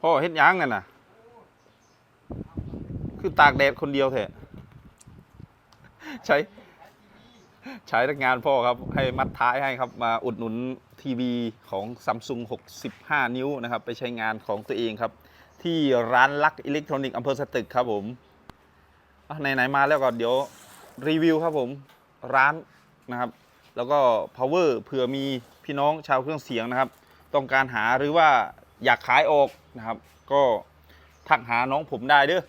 พ่อเฮ็ดหยังกันน่ะ คือตากแดดคนเดียวเถอะใช้ ใช้นักงานพ่อครับ ให้มัดท้ายให้ครับ มาอุดหนุนทีวีของซัมซุง65 นิ้วนะครับ ไปใช้งานของตัวเองครับ ที่ร้านลักอิเล็กทรอนิกส์อำเภอสตึกครับผมอะไหนๆมาแล้วก็เดี๋ยวรีวิวครับผมร้านนะครับ แล้วก็ power เผื่อมีพี่น้องชาวเครื่องเสียงนะครับ ต้องการหาหรือว่า อยากขายออกนะครับ ก็ทักหาน้องผมได้เด้อ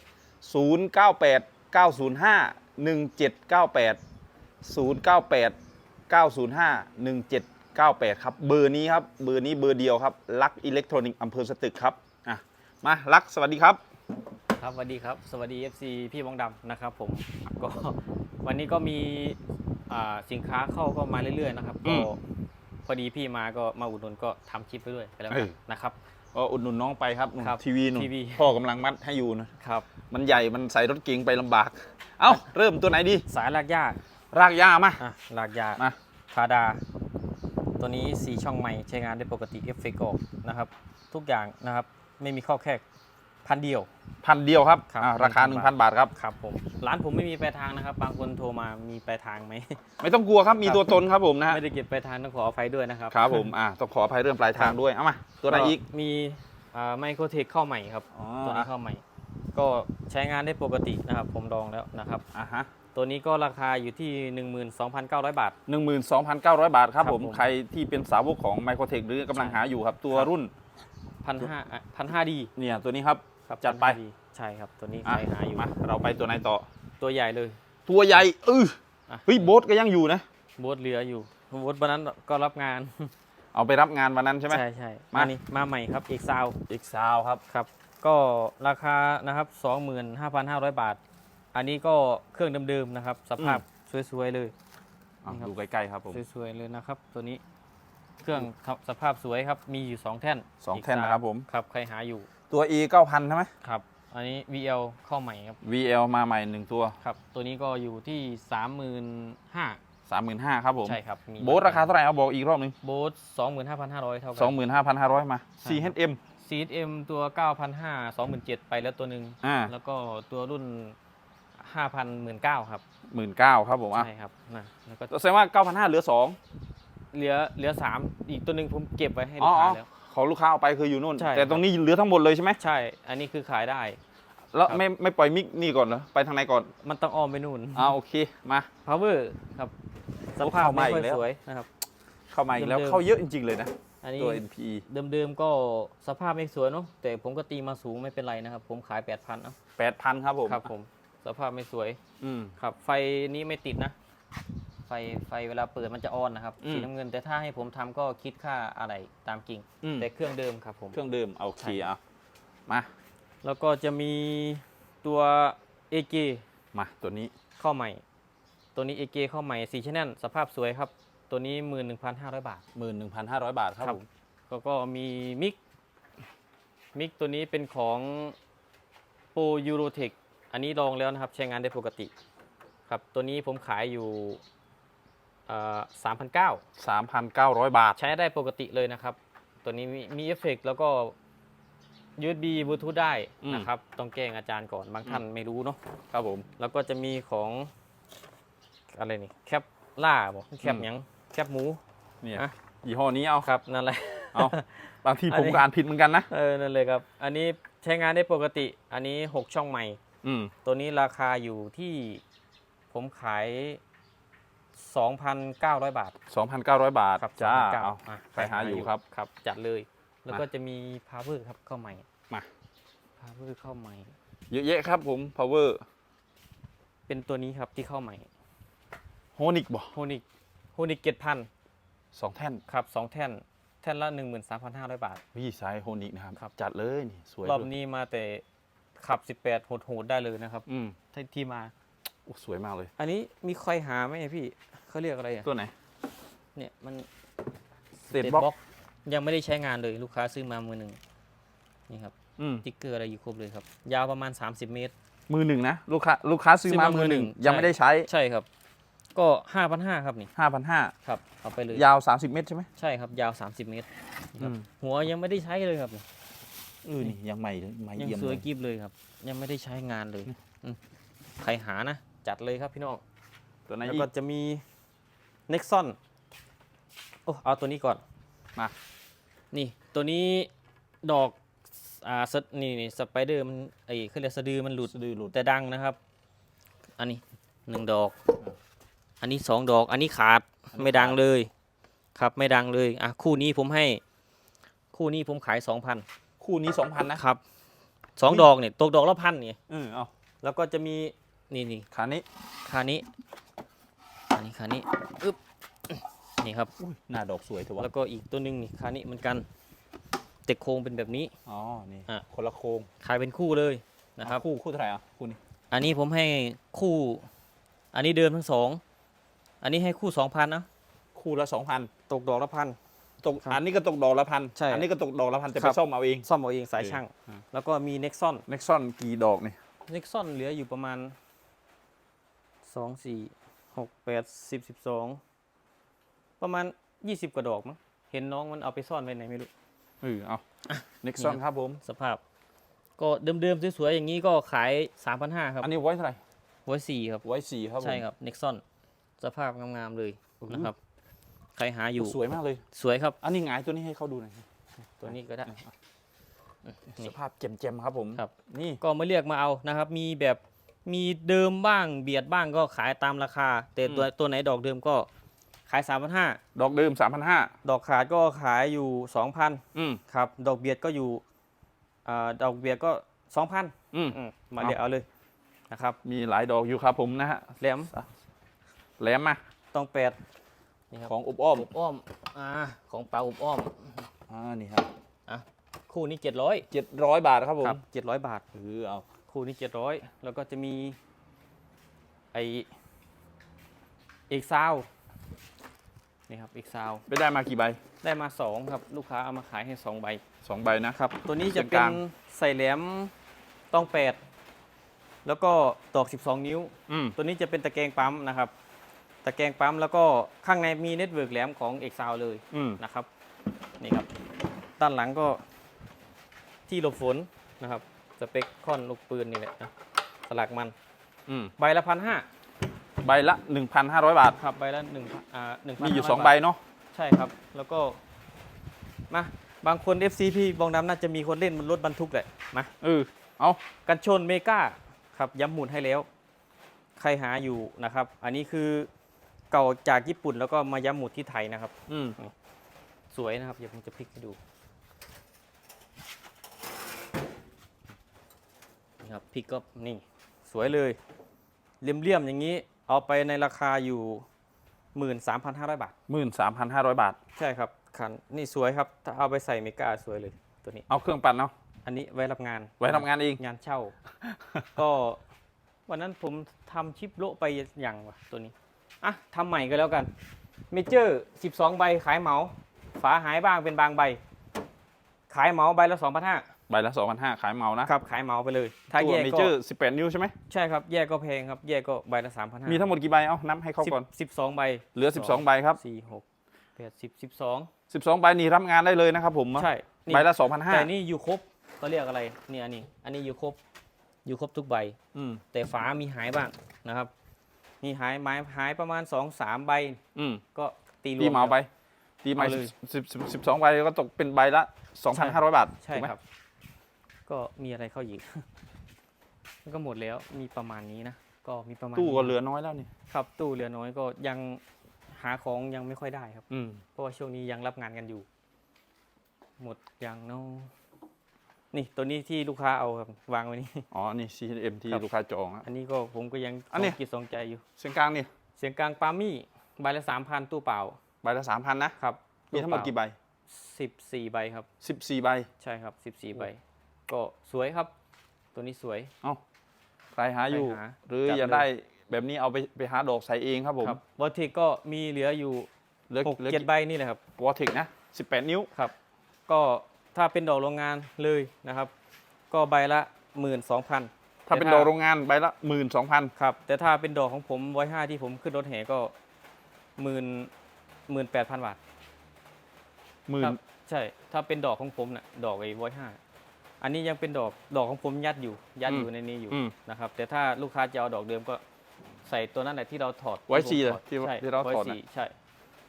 098 905 1798 098 905 1798 ครับ เบอร์นี้ครับ เบอร์นี้เบอร์เดียวครับ ลักอิเล็กทรอนิกส์อำเภอสตึกครับ อะ มา ลัก สวัสดีครับ ครับสวัสดีครับ สวัสดี FC พี่บองดำนะครับผม ก็วันนี้ก็มีอ่าสินค้าเข้าก็มาเรื่อยๆนะครับอืก็มพอดีพี่มาก็มาอุดหนุนก็ทำคลิปไปด้วยไปแล้วเอกันอนะครับ ก็อุดหนุนน้องไปครับนู่นครับทีวีหนุ่นทีวีพ่อกำลังมัดให้อยู่นะครับ มันใหญ่มันใส่รถเก๋งไปลำบาก เอ้า เริ่มตัวไหนดี สายลากหญ้ารากหญ้ามา อะลากหญ้ามาคาดา ตัวนี้สีช่องใหม่ใช้งานได้ปกติเอฟเฟกต์ออกนะครับ ทุกอย่างนะครับ ไม่มีข้อแค่ พันเดียว พันเดียวครับครับอะราคา 1,000 1,000 บาทครับ ครับผมร้านผมไม่มีปลายทางนะครับ บางคนโทรมามีปลายทางไหม ไม่ต้องกลัวครับมีครับ ตัวตนครับผมนะฮะไม่ได้เก็บปลายทางต้องขออภัยด้วยนะครับครับผมอะต้องขออภัยเรื่องปลายทางด้วยเอามาตัวไหนอีก มีไมโครเทคเข้าใหม่ครับ อ๋อ ตัวนี้อะเข้าใหม่ ก็ใช้งานได้ปกตินะครับ ผมลองแล้วนะครับ อะฮะตัวนี้ก็ราคาอยู่ที่ 12,900 บาท 12,900 บาทครับครับผมผมใครที่เป็นสาวกของ m i c r o t e c h หรือกำลังใช่หาอยู่ครับตัวครับ รุ่น พันห้าพันห้าดีเนี่ยตัวนี้ครับ ครับจัดไป1,500ใช่ครับตัวนี้อะใครหาอยู่มาเราไปตัวไหนต่อ ตัวใหญ่เลย ตัวใหญ่เอออะเฮ้ยโบ๊ทก็ยังอยู่นะโบ๊ทเรืออยู่โบ๊ทวันนั้นก็รับงาน เอาไปรับงานวันนั้นใช่ไหมใช่ใช่มามานี่มาใหม่ครับเอกซาวอีกซาวครับครับ ก็ราคานะครับ25,500 บาท อันนี้ก็เครื่องเดิมๆนะครับ สภาพสวยๆเลยอะนี่ครับดูใกล้ๆครับผมสวยๆเลยนะครับ ตัวนี้เครื่องสภาพสวยครับ มีอยู่ 2 แท่นสองกแท่นสานะครับผมครับใครหาอยู่ ตัว e 9000ใช่ไหม ครับ อันนี้ VL เข้าใหม่ครับ VL มาใหม่หนึ่งตัว ครับ ตัวนี้ก็อยู่ที่ 35,000 35,000ครับผมใช่ครับมีโบ๊ทราคาเท่าไหร่เอาบอกอีกรอบหนึงโบ๊ท25,500 เท่ากั 25,500 มา ใช่ครับ CHM CSM ตัว 9,500 27,000 ไปแล้วตัวหนึ่ง อ่าแล้วก็ตัวรุ่น 5,000 19,000ครับ 19,000ครับผมอะใช่ครับนะแล้วก็แสดงว่า 9,500เหลือ 2 เหลือเหลือ 3 อีกตัวหนึ่งผมเก็บไว้ให้อ๋ลูอกค้าแล้ว ของลูกค้าเอาไปคืออยู่นู่น ใช่แต่ตรงนี้เหลือทั้งหมดเลยใช่ไหมใช่ อันนี้คือขายได้ แล้วครับ ไม่ไม่ปล่อยมิกนี่ก่อนเหรอไปทางไหนก่อนมันต้องอ้อมไปนู่น อ่าโอเคมา power ครับสโอ้ภาพเข้ามาไม่ค่อยอีกแล้ว สวยนะครับ เข้ามาอีกแล้วเดิมๆ เข้าเยอะจริง ๆ เลยนะอันนี้ตัว NPE เดิมๆก็สภาพไม่สวยเนาะแต่ผมก็ตีมาสูงไม่เป็นไรนะครับ ผมขาย 8,000นะ8,000ครับผมครับผมสภาพไม่สวยอืมครับ ไฟนี้ไม่ติดนะ ไฟไฟเวลาเปิดมันจะออนนะครับอืมสีน้ำเงิน แต่ถ้าให้ผมทำก็คิดค่าอะไรตามกิ่งอืม แต่เครื่องเดิมครับผม เครื่องเดิมเอาโอเคใช่เอามา แล้วก็จะมีตัว AG มาตัวนี้เข้าใหม่ ตัวนี้ AG เข้าใหม่สีชแนลสภาพสวยครับ ตัวนี้ 11,500 บาท11,500บาทครับครับผมแล้วก็มีมิก มิกตัวนี้เป็นของโปรยูโรเทคอันนี้ลองแล้วนะครับ ใช้งานได้ปกติ ครับ ตัวนี้ผมขายอยู่ สามพันเก้า3,900 บาท ใช้ได้ปกติเลยนะครับ ตัวนี้มีมีเอฟเฟกต์แล้วก็ USB บลูทูธได้อืมนะครับ ต้องแจ้งอาจารย์ก่อนบางท่านไม่รู้เนาะครับผม แล้วก็จะมีของอะไรนี่แคปล่าบอกแคปอืมหยังแคปหมู เนี่ยอะ ยี่ห้อนี้เอาครับนั่นแหละ เอาบางทีอันผมนี้ก็อ่านผิดเหมือนกันนะ เออนั่นเลยครับ อันนี้ใช้งานได้ปกติ อันนี้ 6 ช่องใหม่ อืม ตัวนี้ราคาอยู่ที่ผมขาย 2,900 บาท 2,900 บาทครับจ้า2,900เอาอะใครหาอยู่ครับ ครับ จัดเลย แล้วมาก็จะมี power ครับเข้าใหม่มา power เข้าใหม่ เยอะแยะครับผม power เป็นตัวนี้ครับที่เข้าใหม่โฮนิกบ่โฮนิกโฮนิกเจ็ดพันสองแท่นครับสองแท่น แท่นละ 13,500 บาทวิสายโฮนิกนะครับ ครับ จัดเลยนี่สวยรอบด้วยนี้มาแต่ขับ 18โหดๆได้เลยนะครับอืมที่ที่มา โอ้สวยมากเลย อันนี้มีใครหาไหมพี่เขาเรียกอะไรอะตัวไหน เนี่ยมันเศษบล็อกยังไม่ได้ใช้งานเลยลูกค้าซื้อมามือหนึ่งนี่ครับอืมสติ๊กเกอร์อะไรอยู่ครบเลยครับ ยาวประมาณ 30 เมตร มือหนึ่งนะลูกค้าลูกค้าซื้อซื้อมามามืมืออหหนึ่นึ่งงยังใช่ไม่ได้ใช้ใช่ครับ ก็ 5,500ครับนี่5,500ครับเอาไปเลยยาว 30 เมตรใช่ไหมใช่ครับยาว 30 เมตรครับอืมหัวยังไม่ได้ใช้เลยครับเออนี่ยังใหม่เลยใหม่ยังเยี่ยมสวยเลยกิฟเลยครับ ยังไม่ได้ใช้งานเลยอืมใครหานะ จัดเลยครับพี่น้อง ตัวไหนแล้วอีก็กจะมี Nexon โอ้เอาตัวนี้ก่อน มา นี่ตัวนี้ดอกอ่าสะนี่นี่สไปเดอร์มันไอ้เขาเรียกสะดือมันหลุดสะดือหลุด แต่ดังนะครับ อันนี้หนึ่งดอก อันนี้สองดอก อันนี้ขาดอันนี้ไม่ดังขาดเลย ครับไม่ดังเลยอะคู่นี้ผมให้ คู่นี้ผมขายสองพันคู่นี้สองพันนะครับสองดอกเนี่ยตกดอกละพันเนี่ย เออเอาแล้วก็จะมี นี่นี่ขานี้คานี้อันนี้คานี้อึ๊บนี่ครับ อุ้ยหน้าดอกสวยเถอะวะแล้วก็อีกตัวหนึ่งนี่คานี้เหมือนกันแต่โครงเป็นแบบนี้ อ๋อ นี่ อะ คนละโครงขายเป็นคู่เลยนะครับ คู่คู่เท่าไหร่อะคู่นี้อันนี้ผมให้คู่ อันนี้เดิมทั้งสอง อันนี้ให้คู่สองพันนะคู่ละสองพันตกดอกละพัน ตกครับอันนี้ก็ตกดอกละพันใช่อันนี้ก็ตกดอกละพันจะคไปรับ ซ่อมเอาเอง ซ่อมเอาเองสายช่างอ่าแล้วก็มี Nexon เน็กซอนกี่ดอกนี่ Nexon เหลืออยู่ประมาณ สองสี่หกแปดสิบสิบสองประมาณยี่สิบกว่าดอกมั้งเห็นน้องมันเอาไปซ่อนไว้ไหนไม่รู้เออเอาเน็กซอนนี่ครับผม สภาพ ก็เดิมๆสวยๆอย่างนี้ก็ขายสามพันห้าครับ อันนี้ไว้เท่าไหร่ไว้สี่ครับไว้สี่ครับผมใช่ครับ Nexon สภาพงามๆเลยอือหือนะครับ ใครหาอยู่สวยมากเลย สวยครับ อันนี้หงายตัวนี้ให้เขาดูหน่อยตัวนี้ก็ได้นี่สภาพแจ่มๆครับผมครับ นี่ก็มาเรียกมาเอานะครับ มีแบบ มีเดิมบ้างเบียดบ้างก็ขายตามราคา แต่ตัวตัวไหนดอกเดิมก็ขาย 3 5 0 0 ดอกเดิม 3,500 ดอกขาดก็ขายอยู่ 2,000อืมครับ ดอกเบียดก็อยู่อ่าดอกเบียดก็ 2,000อืมอืมมาเรียกเอาเลยนะครับ มีหลายดอกอยู่ครับผมนะฮะแหลมแหลมมาต้องแปดนี่ครับของอบอ้อมอบอ้อมอ่าของปลาอบอ้อมอ่านี่ครับคู่นี้ 700 700 บาทครับผมครับ700 บาทเออเอา คู่นี้ 700 แล้วก็จะมีไอเอกซาวนี่ครับเอกซาวไปได้มากี่ใบ ได้มา 2 ครับ ลูกค้าเอามาขายให้ 2 ใบสองใบนะครับ ตัวนี้จะเป็นเป็กลานงใส่แหลมต้อง 8 แล้วก็ตอก 12 นิ้วอืมตัวนี้จะเป็นตะแกรงปั๊มนะครับตะแกรงปั๊มแล้วก็ข้างในมีเน็ตเวิร์กแหลมของเอกซาวเลยอืมนะครับนี่ครับ ด้านหลังก็ที่หลบฝนนะครับ สเปคคอนลูกปืนนี่แหละนะสลักมัน อืมใบละพันห้าใบละ 1,500 บาท ครับใบละหนึ่งอ่าหนึ่งพันมีอยู่ห้ร้2ใบเนาะใช่ครับ แล้วก็มาบางคน FC พี่บองดำน่าจะมีคนเล่นมันรถบรรทุกแหละมาเออเอากันชนเมกาครับย้ำหมุนให้แล้ว ใครหาอยู่นะครับ อันนี้คือเก่าจากญี่ปุ่นแล้วก็มาย้ำหมุนที่ไทยนะครับ อืม สวยนะครับ เดี๋ยวผมจะพลิกให้ดู นี่ครับพลิกก็นี่สวยเลยเลี่ยมๆอย่างนี้เอาไปในราคาอยู่ 13,500 บาท 13,500 บาท ใช่ครับคันนี่สวยครับถ้าเอาไปใส่เมกาสวยเลยตัวนี้ เอาเครื่องปั่นเนาะอันนี้ไว้รับงานไว้ทำงานเอง งานเช่า ก็วันนั้นผมทำชิปโละไปอย่างวะตัวนี้อะทำใหม่ก็แล้วกันเมเจอร์12 ใบขายเหมา ฝาหายบ้างเป็นบางใบ ขายเหมาใบละ2,500 ใบละ2,500ขายเมานะ ครับขายเหมาไปเลย ถ้าตัวแยกเมก็เจอร์18นิ้วใช่ไหมใช่ครับแยกก็แพงครับแยกก็ใบละ3,500มีทั้งหมดกี่ใบ เอานับให้เขาก่อน สิบ12ใบเหลือ 12 ใบครับ สี่หกแปดสิบสิบสอง12 ใบนี่รับงานได้เลยนะครับผมใช่นี่ใบละแต่2,500นี่อยู่ครบก็เรียกอะไรเนี่ยอันนี้ อันนี้อยู่ครบอยู่ครบทุกใบ อืมแต่ฝามีหายบ้างนะครับ มีหายไม้หายประมาณ2อสามใบอืมก็ตีรวม ตีเหมาครับไปตีเหมาเอาเลย สิบสิบสิบสองใบก็ตกเป็นใบละ 2,500 บาทใช่ถูกไหมครับ ก็มีอะไรเข้าอีก มันก็หมดแล้วมีประมาณนี้นะ ก็มีประมาณตู้ก็เหลืนี้อน้อยแล้วนี่ ครับ ตู้เหลือน้อยก็ยังหาของยังไม่ค่อยได้ครับ อืม เพราะว่าช่วงนี้ยังรับงานกันอยู่ หมดยังเนาะนี่ตัวนี้ที่ลูกค้าเอาครับวางไว้นี่ อ๋อ นี่ CM ที่ครับ ลูกค้าจองอะ อันนี้ก็ผมก็ยังอันนี้ สงกิจสองใจอยู่ เสียงกลางนี่เสียงกลางปามี่ใบละสามพันตู้เปล่าใบละ3,000นะ ครับมีทั้งหมดกี่ใบสิบสี่ใบครับ14ใบ ใช่ครับสิบสี่ใบ ก็สวยครับ ตัวนี้สวยใครหาอยู่ ใครหาหรือจัดอยากเลยได้แบบนี้เอาไปไปหาดอกใส่เองครับผมครับวอเทคก็มีเหลืออยู่เหลือหกเหลือเจ็ดใบนี่แหละครับ วอเทคนะ 18 นิ้ว ครับ ก็ถ้าเป็นดอกโรงงานเลยนะครับ ก็ใบละหมื่นสองพันถ้าเป็นดอกโรงงานใบละ 12,000 ครับ แต่ถ้าเป็นดอกของผมไว้ห้าที่ผมขึ้นรถแห่ก็หมื่นหมื่นแปดพันบาทหมื่คนรับใช่ ถ้าเป็นดอกของผมน่ะดอกไอ้ไว้ห้า อันนี้ยังเป็นดอกดอกของผมยัดอยู่ ยัดอืมอยู่ในนี้อยู่อืม นะครับ แต่ถ้าลูกค้าจะเอาดอกเดิมก็ใส่ตัวนั้นแหละที่เราถอดไว้สี่ที่เหรผมอที่ใช่ที่เราถอดไว้น่ะ สี่ใช่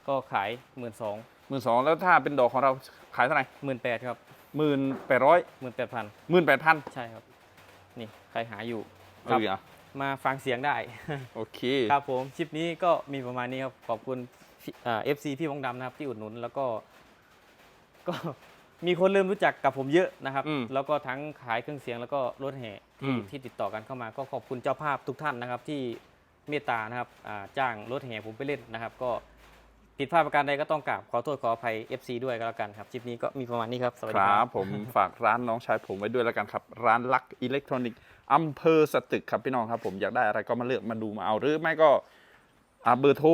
ก็ขายหมื่นสองหมื่นสองแล้วถ้าเป็นดอกของเราขายเท่าไหร่หมื่นแปดครับหมื่นแปดร้อยหมื่นแปดพันหมื่นแปดพันใช่ครับ นี่ใครหาอยู่เอครับออะมาฟังเสียงได้ โอเค ครับผมคลิปนี้ก็มีประมาณนี้ครับ ขอบคุณเอฟซีพี่วงดำนะครับที่อุดหนุนแล้วก็ ก็ มีคนเริ่มรู้จักกับผมเยอะนะครับ อืมแล้วก็ทั้งขายเครื่องเสียงแล้วก็รถแห่อืที่มที่ติดต่อกันเข้ามาก็ขอบคุณเจ้าภาพทุกท่านนะครับ ที่เมตตานะครับอ่าจ้างรถแห่ผมไปเล่นนะครับ ก็ผิดพลาดประการใดก็ต้องกราบขอโทษขออภัย FC ด้วยก็แล้วกันครับคลิปนี้ก็มีประมาณนี้ครับสวัสคดีครัรับ บ ผมฝากร้านน้องชายผมไว้ด้วยแล้วกันครับ ร้านลักอิเล็กทรอนิกส์อำเภอสตึกครับพี่น้องครับ ผมอยากได้อะไรก็มาเลือกมาดูมาเอาหรือไม่ก็อ่าเบอร์โทร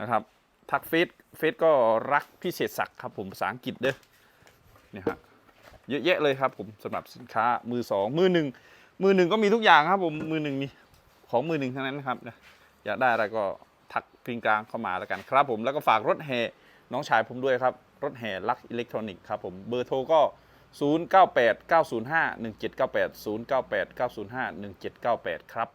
นะครับ ทักเฟซเฟซก็รักพิเศษศักดิ์ครับผมภาษาอังกฤษเด้อ เนี่ยฮะเยอะแยะเลยครับผมสำหรับสินค้ามือสองมือหนึ่งมือหนึ่งก็มีทุกอย่างครับผมมือหนึ่งนี่ของมือหนึ่งทั้งนั้นนะครับอยากได้อะไรก็ทักกริงกลางเข้ามาแล้วกันครับ ผมแล้วก็ฝากรถแห่น้องชายผมด้วยครับ รถแห่ลักอิเล็กทรอนิกส์ครับผมเบอร์โทรก็ 098 905 1798 098 905 1798 ครับ